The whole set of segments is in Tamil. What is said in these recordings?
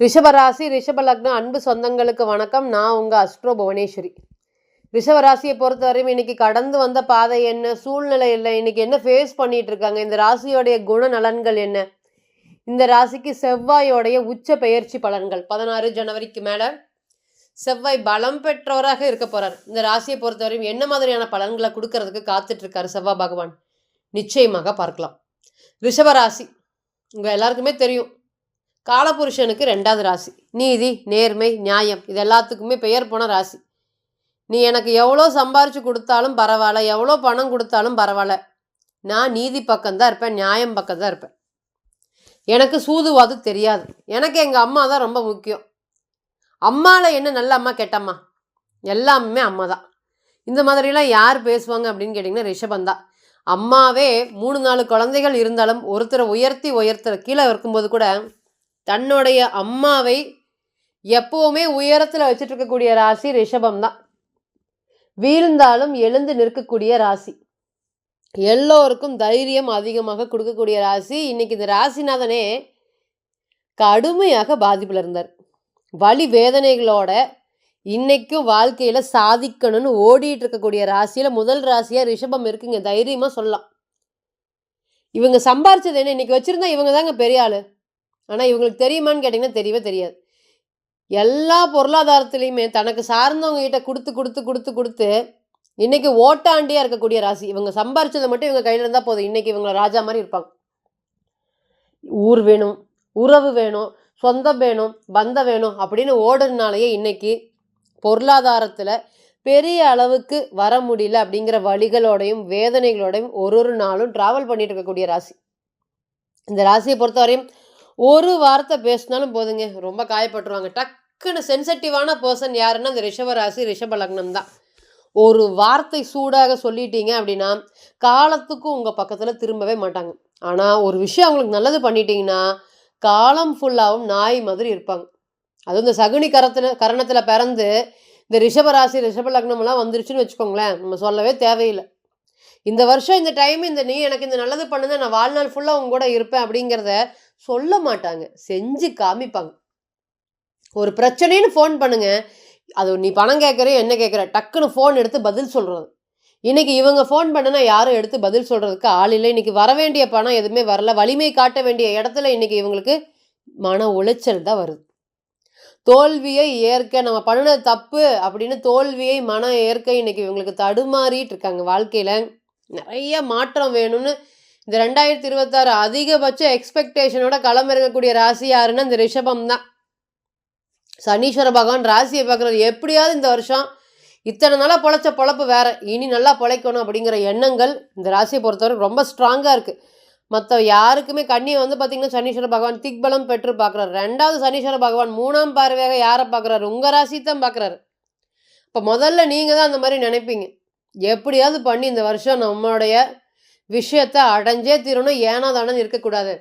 ரிஷபராசி ரிஷபலக்னம் அன்பு சொந்தங்களுக்கு வணக்கம். நான் உங்கள் அஸ்ட்ரோ புவனேஸ்வரி. ரிஷபராசியை பொறுத்தவரையும் இன்னைக்கு கடந்து வந்த பாதை என்ன? சூழ்நிலை இல்லை இன்னைக்கு என்ன ஃபேஸ் பண்ணிட்டு இருக்காங்க? இந்த ராசியோடைய குணநலன்கள் என்ன? இந்த ராசிக்கு செவ்வாயோடைய உச்ச பெயர்ச்சி பலன்கள். பதினாறு ஜனவரிக்கு மேலே செவ்வாய் பலம் பெற்றவராக இருக்க போறார். இந்த ராசியை பொறுத்தவரையும் என்ன மாதிரியான பலன்களை கொடுக்கறதுக்கு காத்துட்டு இருக்காரு செவ்வாய் பகவான்? நிச்சயமாக பார்க்கலாம். ரிஷபராசி உங்கள் எல்லாருக்குமே தெரியும். காலபுருஷனுக்கு ரெண்டாவது ராசி. நீதி நேர்மை நியாயம் இது எல்லாத்துக்குமே பெயர் போன ராசி. நீ எனக்கு எவ்வளோ சம்பாரிச்சு கொடுத்தாலும் பரவாயில்ல எவ்வளோ பணம் கொடுத்தாலும் பரவாயில்ல. நான் நீதி பக்கம்தான் இருப்பேன் நியாயம் பக்கம் தான் இருப்பேன். எனக்கு சூதுவாது தெரியாது. எனக்கு எங்கள் அம்மா தான் ரொம்ப முக்கியம். அம்மாவில் என்ன நல்ல அம்மா கெட்டம்மா எல்லாமே அம்மா தான். இந்த மாதிரிலாம் யார் பேசுவாங்க அப்படின்னு கேட்டிங்கன்னா ரிஷபம் தான். அம்மாவே மூணு நாலு குழந்தைகள் இருந்தாலும் ஒருத்தரை உயர்த்தி உயர்த்துற கீழே இருக்கும்போது கூட தன்னுடைய அம்மாவை எப்பவுமே உயரத்தில் வச்சுட்டு இருக்கக்கூடிய ராசி ரிஷபம் தான் வீழ்ந்தாலும் எழுந்து நிற்கக்கூடிய ராசி. எல்லோருக்கும் தைரியம் அதிகமாக கொடுக்கக்கூடிய ராசி. இன்னைக்கு இந்த ராசிநாதனே கடுமையாக பாதிப்பில் இருந்தார். வலி வேதனைகளோட இன்னைக்கும் வாழ்க்கையில் சாதிக்கணும்னு ஓடிட்டு இருக்கக்கூடிய ராசியில் முதல் ராசியாக ரிஷபம் இருக்குங்க தைரியமாக சொல்லலாம். இவங்க சம்பாரிச்சது என்ன? இன்னைக்கு வச்சிருந்தா இவங்க தாங்க பெரிய ஆள். ஆனால் இவங்களுக்கு தெரியுமான்னு கேட்டிங்கன்னா தெரியவே தெரியாது. எல்லா பொருளாதாரத்துலேயுமே தனக்கு சார்ந்தவங்க கிட்ட கொடுத்து கொடுத்து கொடுத்து கொடுத்து இன்றைக்கி ஓட்டாண்டியாக இருக்கக்கூடிய ராசி இவங்க சம்பாரிச்சதை மட்டும் இவங்க கையில் இருந்தால் போதும். இன்றைக்கி இவங்க ராஜா மாதிரி இருப்பாங்க. ஊர் வேணும் உறவு வேணும் சொந்தம் வேணும் பந்தம் வேணும் அப்படின்னு ஓடுறதுனாலேயே இன்றைக்கி பொருளாதாரத்தில் பெரிய அளவுக்கு வர முடியல அப்படிங்கிற வழிகளோடையும் வேதனைகளோடையும் ஒரு ஒரு நாளும் ட்ராவல் பண்ணிட்டு இருக்கக்கூடிய ராசி. இந்த ராசியை பொறுத்தவரையும் ஒரு வார்த்தை பேசினாலும் போதுங்க. ரொம்ப காயப்பட்டுருவாங்க. டக்குன்னு சென்சிட்டிவான பர்சன் யாருன்னா இந்த ரிஷபராசி ரிஷப லக்னம் தான். ஒரு வார்த்தை சூடாக சொல்லிட்டீங்க அப்படின்னா காலத்துக்கும் உங்கள் பக்கத்தில் திரும்பவே மாட்டாங்க. ஆனால் ஒரு விஷயம் அவங்களுக்கு நல்லது பண்ணிட்டீங்கன்னா காலம் ஃபுல்லாகவும் நாய் மாதிரி இருப்பாங்க. அதுவும் இந்த சகுனி கரத்தில் கரணத்தில் பிறந்து இந்த ரிஷபராசி ரிஷப லக்னம்லாம் வந்துருச்சுன்னு வச்சுக்கோங்களேன். நம்ம சொல்லவே தேவையில்லை. இந்த வருஷம் இந்த டைம் இந்த நீ எனக்கு இந்த நல்லது பண்ணுங்க நான் வாழ்நாள் ஃபுல்லாக உங்க கூட இருப்பேன் அப்படிங்கிறத சொல்ல மாட்டாங்க. செஞ்சு காமிப்பாங்க. ஒரு பிரச்சனைன்னு ஃபோன் பண்ணுங்க. அது நீ பணம் கேட்குற என்ன கேட்குற டக்குன்னு ஃபோன் எடுத்து பதில் சொல்கிறது இன்றைக்கி இவங்க ஃபோன் பண்ணுனா யாரும் எடுத்து பதில் சொல்கிறதுக்கு ஆள் இல்லை. இன்னைக்கு வர வேண்டிய பணம் எதுவுமே வரல. வலிமை காட்ட வேண்டிய இடத்துல இன்றைக்கி இவங்களுக்கு மன உளைச்சல் தான் வருது. தோல்வியை ஏற்க நம்ம பண்ணின தப்பு அப்படின்னு தோல்வியை மனம் ஏற்க இன்னைக்கு இவங்களுக்கு தடுமாறிட்டு இருக்காங்க வாழ்க்கையில். நிறைய மாற்றம் வேணும்னு இந்த ரெண்டாயிரத்தி இருபத்தாறு அதிகபட்ச எக்ஸ்பெக்டேஷனோட களமிறங்கக்கூடிய ராசி யாருன்னா இந்த ரிஷபம் தான். சனீஸ்வர பகவான் ராசியை பார்க்குறது எப்படியாவது இந்த வருஷம் இத்தனை நாளாக பொழைச்ச பொழப்பு வேறு. இனி நல்லா பொழைக்கணும் அப்படிங்கிற எண்ணங்கள் இந்த ராசியை பொறுத்தவரை ரொம்ப ஸ்ட்ராங்காக இருக்குது மற்ற யாருக்குமே கண்ணியை வந்து பார்த்தீங்கன்னா சனீஸ்வர பகவான் திக்பலம் பெற்று பார்க்குறாரு. ரெண்டாவது சனீஸ்வர பகவான் மூணாம் பார்வையாக யாரை பார்க்குறாரு? உங்கள் ராசி தான் பார்க்குறாரு. இப்போ முதல்ல நீங்கள் தான் அந்த மாதிரி நினைப்பீங்க. எப்படியாவது பண்ணி இந்த வருஷம் நம்மளுடைய விஷயத்தை அடைஞ்சே தீரணும். ஏனாதானன் இருக்கக்கூடாது.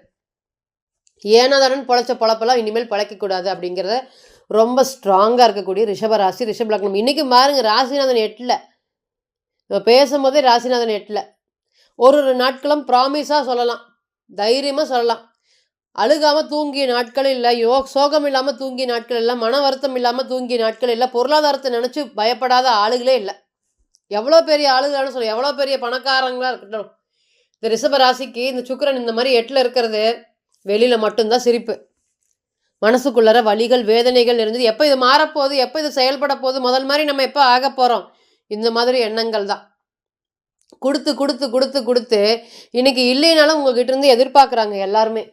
ஏனாதானன் பொழைச்ச பொழப்பெல்லாம் இனிமேல் பிழைக்கக்கூடாது அப்படிங்கிறத ரொம்ப ஸ்ட்ராங்காக இருக்கக்கூடிய ரிஷபராசி ரிஷப லக்னம் இன்றைக்கி பாருங்கள் ராசிநாதன் எட்டில். நம்ம பேசும்போதே ராசிநாதன் எட்டில். ஒரு ஒரு நாட்களும் ப்ராமிஸாக சொல்லலாம். தைரியமாக சொல்லலாம். அழுகாமல் தூங்கிய நாட்கள் இல்லை யோ சோகம் இல்லாமல் தூங்கிய நாட்கள் இல்லை மன வருத்தம் இல்லாமல் தூங்கிய நாட்கள் இல்லை பொருளாதாரத்தை நினச்சி பயப்படாத ஆளுகளே இல்லை. எவ்வளோ பெரிய ஆளுகளானு சொல்லி எவ்வளோ பெரிய பணக்காரங்களாக இருக்கட்டும். இந்த ரிஷப ராசிக்கு இந்த சுக்கரன் இந்த மாதிரி எட்டில் இருக்கிறது வெளியில் மட்டும்தான் சிரிப்பு. மனசுக்குள்ளார வலிகள் வேதனைகள் இருந்தது. எப்போ இது மாறப்போகுது? எப்போ இது செயல்பட போகுது முதல் மாதிரி நம்ம எப்போ ஆக போகிறோம் இந்த மாதிரி எண்ணங்கள் தான். கொடுத்து கொடுத்து கொடுத்து கொடுத்து இன்னைக்கு இல்லைனாலும் உங்ககிட்ட இருந்து எதிர்பார்க்குறாங்க எல்லாருமே.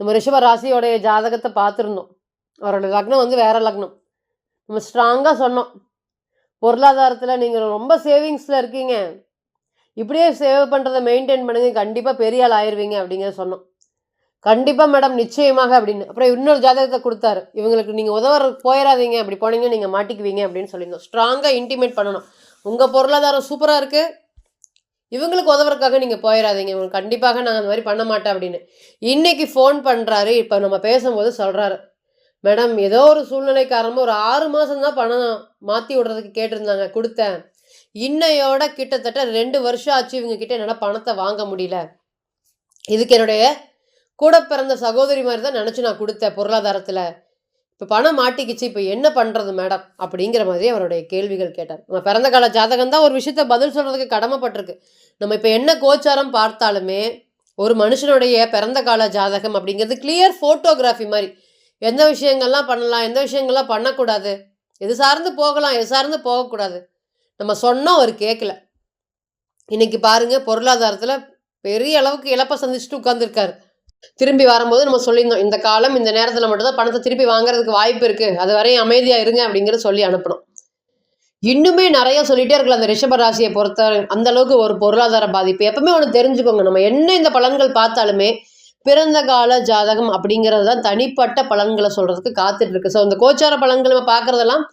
நம்ம ரிஷப ராசியோடைய ஜாதகத்தை பார்த்துருந்தோம். அவரோட லக்னம் வந்து வேற லக்னம். நம்ம ஸ்ட்ராங்காக சொன்னோம். பொருளாதாரத்தில் நீங்கள் ரொம்ப சேவிங்ஸில் இருக்கீங்க. இப்படியே சேவ் பண்ணுறதை மெயின்டைன் பண்ணுங்க. கண்டிப்பாக பெரிய ஆள் ஆயிடுவீங்க அப்படிங்கிறத சொன்னோம். கண்டிப்பாக மேடம் நிச்சயமாக அப்படின்னு. அப்புறம் இன்னொரு ஜாதகத்தை கொடுத்தாரு. இவங்களுக்கு நீங்கள் உதவ போயிடாதீங்க அப்படி போனீங்கன்னா நீங்கள் மாட்டிக்குவீங்க அப்படின்னு சொல்லியிருந்தோம். ஸ்ட்ராங்காக இன்டிமேட் பண்ணணும். உங்கள் பொருளாதாரம் சூப்பராக இருக்குது இவங்களுக்கு உதவுறதுக்காக நீங்கள் போயிடாதீங்க இவங்க கண்டிப்பாக நான் அந்த மாதிரி பண்ண மாட்டேன் அப்படின்னு. இன்றைக்கி ஃபோன் பண்ணுறாரு இப்போ நம்ம பேசும்போது சொல்கிறாரு மேடம் ஏதோ ஒரு சூழ்நிலை காரணமாக ஒரு ஆறு மாதம் தான் பணம் மாற்றி விடுறதுக்கு கேட்டிருந்தாங்க. கொடுத்தேன். இன்னையோட கிட்டத்தட்ட ரெண்டு வருஷம் ஆச்சு இவங்க கிட்ட என்னால் பணத்தை வாங்க முடியல. இதுக்கு என்னுடைய கூட பிறந்த சகோதரி மாதிரி தான் நினச்சி நான் கொடுத்தேன் பொருளாதாரத்தில். இப்போ பணம் மாட்டிக்கிச்சு இப்போ என்ன பண்ணுறது மேடம் அப்படிங்கிற மாதிரி அவருடைய கேள்விகள் கேட்டார். நம்ம பிறந்த கால ஜாதகம் தான் ஒரு விஷயத்த பதில் சொல்கிறதுக்கு கடமைப்பட்டிருக்கு. நம்ம இப்போ என்ன கோச்சாரம் பார்த்தாலுமே ஒரு மனுஷனுடைய பிறந்த கால ஜாதகம் அப்படிங்கிறது கிளியர் ஃபோட்டோகிராஃபி மாதிரி. எந்த விஷயங்கள்லாம் பண்ணலாம் எந்த விஷயங்கள்லாம் பண்ணக்கூடாது எது சார்ந்து போகலாம் எது சார்ந்து போகக்கூடாது நம்ம சொன்னோம் அவர் கேட்கல இன்னைக்கு பாருங்கள் பொருளாதாரத்தில் பெரிய அளவுக்கு இழப்பை சந்திச்சுட்டு உட்காந்துருக்காரு திரும்பி வரும்போது நம்ம சொல்லியிருந்தோம் இந்த காலம் இந்த நேரத்தில் மட்டும்தான் பணத்தை திருப்பி வாங்குறதுக்கு வாய்ப்பு இருக்குது அது வரையும் அமைதியாக இருங்க அப்படிங்கிற சொல்லி அனுப்பணும் இன்னுமே நிறைய சொல்லிட்டே இருக்கலாம் அந்த ரிஷப ராசியை பொறுத்த அந்த அளவுக்கு ஒரு பொருளாதார பாதிப்பு. எப்பவுமே ஒன்று தெரிஞ்சுக்கோங்க. நம்ம என்ன இந்த பலன்கள் பார்த்தாலுமே பிறந்த கால ஜாதகம் அப்படிங்கிறது தான் தனிப்பட்ட பலன்களை சொல்கிறதுக்கு காத்துட்டு இருக்கு. ஸோ இந்த கோச்சார பலன்களை நம்ம பார்க்குறதெல்லாம்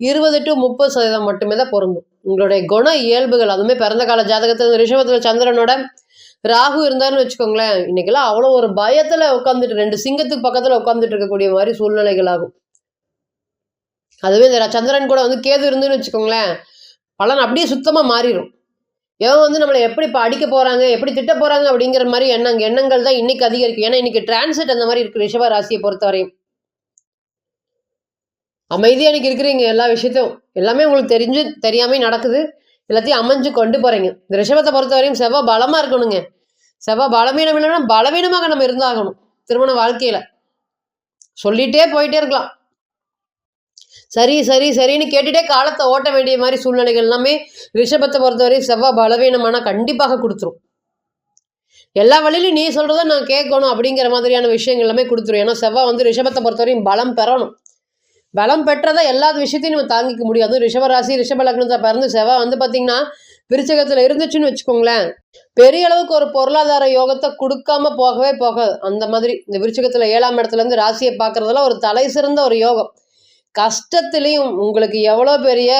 இருபது டு முப்பது சதவீதம் மட்டுமே தான் பொருந்தும். உங்களுடைய குண இயல்புகள் அதுவுமே பிறந்த கால ஜாதகத்தில் ரிஷபத்தில் சந்திரனோட ராகு இருந்தாருன்னு வச்சுக்கோங்களேன் இன்னைக்கெல்லாம் அவ்வளோ ஒரு பயத்தில் உட்காந்துட்டு ரெண்டு சிங்கத்துக்கு பக்கத்தில் உட்காந்துட்டு இருக்கக்கூடிய மாதிரி சூழ்நிலைகள் ஆகும் அதுவே இந்த சந்திரன் கூட வந்து கேது இருந்துன்னு வச்சுக்கோங்களேன் பலன் அப்படியே சுத்தமாக மாறிடும் எவன் வந்து நம்மளை எப்படி இப்போ அடிக்க போகிறாங்க எப்படி திட்ட போகிறாங்க அப்படிங்கிற மாதிரி எண்ணங்க எண்ணங்கள் தான் இன்னைக்கு அதிகரிக்கும். ஏன்னா இன்னைக்கு டிரான்சிட் அந்த மாதிரி இருக்குது ரிஷப ராசியை பொறுத்தவரையும். அமைதியாக இன்னைக்கு இருக்கிறீங்க எல்லா விஷயத்தையும். எல்லாமே உங்களுக்கு தெரிஞ்சு தெரியாமல் நடக்குது. எல்லாத்தையும் அமைஞ்சு கொண்டு போகிறீங்க இந்த ரிஷபத்தை பொறுத்தவரையும் செவ்வாய் பலமாக இருக்கணுங்க. செவ்வாய் பலவீனம் இல்லைன்னா பலவீனமாக நம்ம இருந்தாகணும் திருமண வாழ்க்கையில். சொல்லிட்டே போயிட்டே இருக்கலாம். சரி சரி சரின்னு கேட்டுட்டே காலத்தை ஓட்ட வேண்டிய மாதிரி சூழ்நிலைகள் எல்லாமே ரிஷபத்தை பொறுத்தவரை செவ்வாய் பலவீனமான கண்டிப்பாக கொடுத்துரும். எல்லா வழியிலும் நீ சொல்கிறத நான் கேட்கணும் அப்படிங்கிற மாதிரியான விஷயங்கள் எல்லாமே கொடுத்துரும். ஏன்னா செவ்வாய் வந்து ரிஷபத்தை பொறுத்தவரையும் பலம் பெறணும். பலம் பெற்றதை எல்லா விஷயத்தையும் நம்ம தாங்கிக்க முடியாது. ரிஷபராசி ரிஷப லக்னத்தை பிறந்து செவ்வாய் வந்து பார்த்தீங்கன்னா விருச்சகத்தில் இருந்துச்சுன்னு வச்சுக்கோங்களேன். பெரிய அளவுக்கு ஒரு பொருளாதார யோகத்தை கொடுக்காம போகவே போகாது. அந்த மாதிரி இந்த விருச்சகத்தில் ஏழாம் இடத்துல இருந்து ராசியை பார்க்குறதெல்லாம் ஒரு தலை சிறந்த ஒரு யோகம். கஷ்டத்துலேயும் உங்களுக்கு எவ்வளோ பெரிய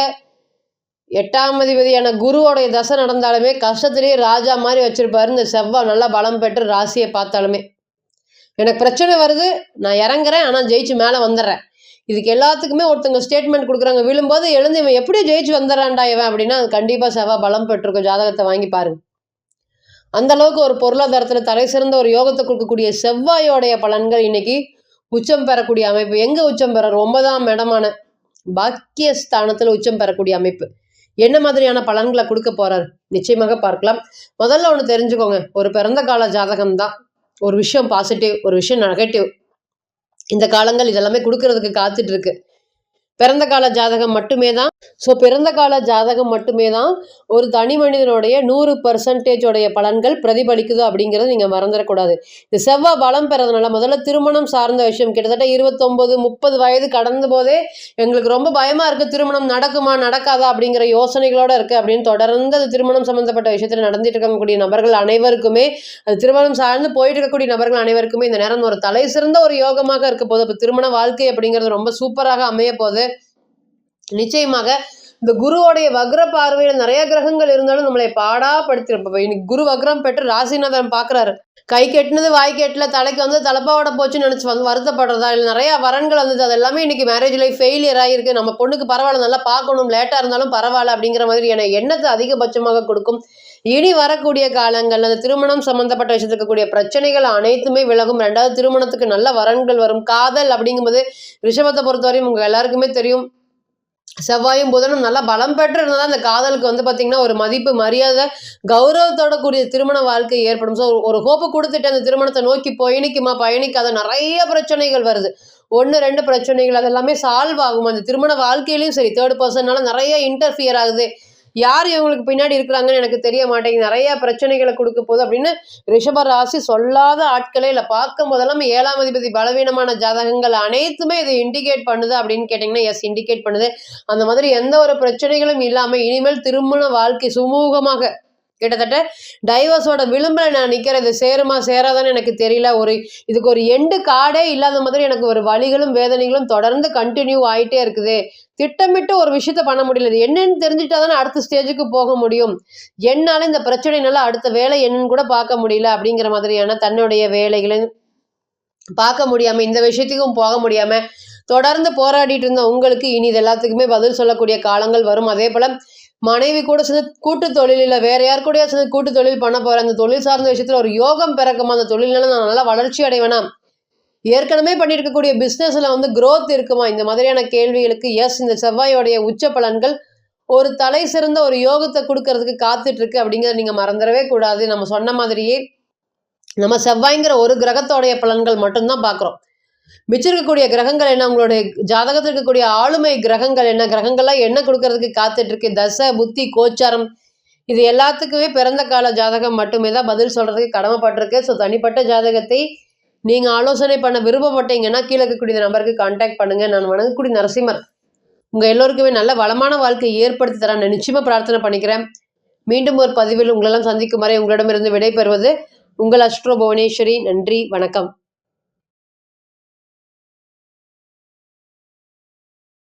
எட்டாம் அதிபதியான குருவோடைய தசை நடந்தாலுமே கஷ்டத்துலேயே ராஜா மாதிரி வச்சிருப்பாரு. இந்த செவ்வாய் நல்லா பலம் பெற்று ராசியை பார்த்தாலுமே. எனக்கு பிரச்சனை வருது நான் இறங்குறேன் ஆனால் ஜெயிச்சு மேலே வந்துடுறேன். இதுக்கு எல்லாத்துக்குமே ஒருத்தங்க ஸ்டேட்மெண்ட் கொடுக்குறாங்க. விழும்போது எழுந்து இவன் எப்படி ஜெயிச்சு வந்துடுறான்டா இவன் அப்படின்னா அது கண்டிப்பாக செவ்வாய் பலம் பெற்றிருக்கும். ஜாதகத்தை வாங்கி பாருங்க. அந்த அளவுக்கு ஒரு பொருளாதாரத்தில் தலை சிறந்த ஒரு யோகத்தை கொடுக்கக்கூடிய செவ்வாயோடைய பலன்கள் இன்னைக்கு உச்சம் பெறக்கூடிய அமைப்பு. எங்கே உச்சம் பெறார்? ஒன்பதாம் இடமான பாக்கியஸ்தானத்தில் உச்சம் பெறக்கூடிய அமைப்பு. என்ன மாதிரியான பலன்களை கொடுக்க போறார்? நிச்சயமாக பார்க்கலாம். முதல்ல ஒன்று தெரிஞ்சுக்கோங்க. ஒரு பிறந்த கால ஜாதகம் தான் ஒரு விஷயம் பாசிட்டிவ் ஒரு விஷயம் நெகட்டிவ் இந்த காலங்கள் இதெல்லாமே கொடுக்கறதுக்கு காத்துட்டு இருக்கு. பிறந்த கால ஜாதகம் மட்டுமே தான் ஸோ பிறந்த கால ஜாதகம் மட்டுமே தான் ஒரு தனி மனிதனுடைய நூறு பர்சன்டேஜோடைய பலன்கள் பிரதிபலிக்குது அப்படிங்கிறத நீங்கள் மறந்துடக்கூடாது இந்த செவ்வாய் பலம் பெறதுனால முதல்ல திருமணம் சார்ந்த விஷயம். கிட்டத்தட்ட இருபத்தொம்போது முப்பது வயது கடந்த போதே எங்களுக்கு ரொம்ப பயமாக இருக்குது திருமணம் நடக்குமா நடக்காதா அப்படிங்கிற யோசனைகளோடு இருக்குது அப்படின்னு தொடர்ந்து அது திருமணம் சம்மந்தப்பட்ட விஷயத்தில் நடந்துட்டு இருக்கக்கூடிய நபர்கள் அனைவருக்குமே அது திருமணம் சார்ந்து போயிட்டு இருக்கக்கூடிய நபர்கள் அனைவருக்குமே இந்த நேரம் ஒரு தலை சிறந்த ஒரு யோகமாக இருக்க போது இப்போ திருமண வாழ்க்கை அப்படிங்கிறது ரொம்ப சூப்பராக அமைய போகுது. நிச்சயமாக இந்த குருவோடைய வக்ர பார்வையில் நிறைய கிரகங்கள் இருந்தாலும் நம்மளை பாடா படுத்திருப்போம் இன்னைக்கு குரு வக்ரம் பெற்று ராசிநாதன் பார்க்குறாரு கை கெட்டினது வாய் கெட்டல தலைக்கு வந்து தலைப்பாவோட போச்சுன்னு நினச்சி வந்து வருத்தப்படுறதா? இல்லை நிறைய வரன்கள் வந்தது. அது எல்லாமே இன்னைக்கு மேரேஜ் லைஃப் ஃபெயிலியர் ஆகிருக்கு நம்ம பொண்ணுக்கு பரவாயில்ல நல்லா பார்க்கணும் லேட்டாக இருந்தாலும் பரவாயில்ல அப்படிங்கிற மாதிரி என எண்ணத்தை அதிகபட்சமாக கொடுக்கும். இனி வரக்கூடிய காலங்கள் அந்த திருமணம் சம்பந்தப்பட்ட விஷயத்துக்கு இருக்கக்கூடிய பிரச்சனைகள் அனைத்துமே விலகும். ரெண்டாவது திருமணத்துக்கு நல்ல வரன்கள் வரும். காதல் அப்படிங்கும்போது ரிஷபத்தை பொறுத்தவரையும் உங்கள் எல்லாருக்குமே தெரியும். செவ்வாயும் புதனும் நல்லா பலம் பெற்று இருந்தால் அந்த காதலுக்கு வந்து பார்த்திங்கன்னா ஒரு மதிப்பு மரியாதை கௌரவத்தோட கூடிய திருமண வாழ்க்கை ஏற்படும். ஸோ ஒரு ஹோப்பு கொடுத்துட்டு அந்த திருமணத்தை நோக்கி பயணிக்குமா பயணிக்காத நிறைய பிரச்சனைகள் வருது. ஒன்று ரெண்டு பிரச்சனைகள் அது எல்லாமே சால்வ் ஆகும். அந்த திருமண வாழ்க்கையிலையும் சரி தேர்ட் பர்சன்னால நிறைய இன்டர்ஃபியர் ஆகுது. யார் இவங்களுக்கு பின்னாடி இருக்கிறாங்கன்னு எனக்கு தெரிய மாட்டேங்குது. நிறைய பிரச்சனைகளை கொடுக்க போகுது அப்படின்னு ரிஷப ராசி சொல்லாத ஆட்களே இல்லை. பார்க்கும் போதெல்லாம் ஏழாம் அதிபதி பலவீனமான ஜாதகங்கள் அனைத்துமே இது இண்டிகேட் பண்ணுது அப்படின்னு கேட்டிங்கன்னா எஸ் இண்டிகேட் பண்ணுது. அந்த மாதிரி எந்த ஒரு பிரச்சனைகளும் இல்லாமல் இனிமேல் திருமண வாழ்க்கை சுமூகமாக கிட்டத்தட்ட டைவர்ஸோட விளிம்பில் நான் நிற்கிறேன் இது சேருமா சேராதான்னு எனக்கு தெரியல. ஒரு இதுக்கு ஒரு எண்டு காடே இல்லாத மாதிரி எனக்கு ஒரு வழிகளும் வேதனைகளும் தொடர்ந்து கண்டினியூ ஆகிட்டே இருக்குது. திட்டமிட்டு ஒரு விஷயத்த பண்ண முடியல. என்னன்னு தெரிஞ்சுட்டா தானே அடுத்த ஸ்டேஜுக்கு போக முடியும். என்னால் இந்த பிரச்சனைனால அடுத்த வேலை என்னன்னு கூட பார்க்க முடியல அப்படிங்கிற மாதிரியான தன்னுடைய வேலைகளை பார்க்க முடியாமல் இந்த விஷயத்துக்கும் போக முடியாமல் தொடர்ந்து போராடிட்டு இருந்த உங்களுக்கு இனி இது எல்லாத்துக்குமே பதில் சொல்லக்கூடிய காலங்கள் வரும். அதே போல் மனைவி கூட சேர்ந்து கூட்டு தொழில் இல்லை வேற யார் கூட சேர்ந்து கூட்டு தொழில் பண்ண போகிறேன் அந்த தொழில் சார்ந்த விஷயத்தில் ஒரு யோகம் பிறக்குமா? அந்த தொழில்னால நான் நல்லா வளர்ச்சி அடைவேனா ஏற்கனவே பண்ணியிருக்கக்கூடிய பிஸ்னஸில் வந்து க்ரோத் இருக்குமா? இந்த மாதிரியான கேள்விகளுக்கு எஸ் இந்த செவ்வாயோடைய உச்ச பலன்கள் ஒரு தலை சிறந்த ஒரு யோகத்தை கொடுக்கறதுக்கு காத்துட்டு இருக்கு அப்படிங்கிறத நீங்கள் மறந்துடவே கூடாது. நம்ம சொன்ன மாதிரியே நம்ம செவ்வாய்ங்கிற ஒரு கிரகத்தோடைய பலன்கள் மட்டும்தான் பார்க்குறோம். மிச்சிருக்கக்கூடிய கிரகங்கள் என்ன? உங்களுடைய ஜாதகத்தில் இருக்கக்கூடிய ஆளுமை கிரகங்கள் என்ன? கிரகங்கள்லாம் என்ன கொடுக்கறதுக்கு காத்துட்டு இருக்கு. தசை புத்தி கோச்சாரம். இது எல்லாத்துக்குமே பிறந்த கால ஜாதகம் மட்டுமே தான் பதில் சொல்கிறதுக்கு கடமைப்பட்டிருக்கு. ஸோ தனிப்பட்ட ஜாதகத்தை நீங்கள் ஆலோசனை பண்ண விருப்பப்பட்டீங்கன்னா கீழே இருக்கக்கூடிய நம்பருக்கு கான்டாக்ட் பண்ணுங்கள் நான் வணங்கக்கூடிய நரசிம்மர் உங்கள் எல்லோருக்குமே நல்ல வளமான வாழ்க்கை ஏற்படுத்தி தரேன். நான் நிச்சயமாக பிரார்த்தனை பண்ணிக்கிறேன். மீண்டும் ஒரு பதிவில் உங்களெல்லாம் சந்திக்கும் வரை உங்களிடமிருந்து விடைபெறுவது உங்கள் அஸ்ட்ரோ புவனேஸ்வரி. நன்றி வணக்கம்.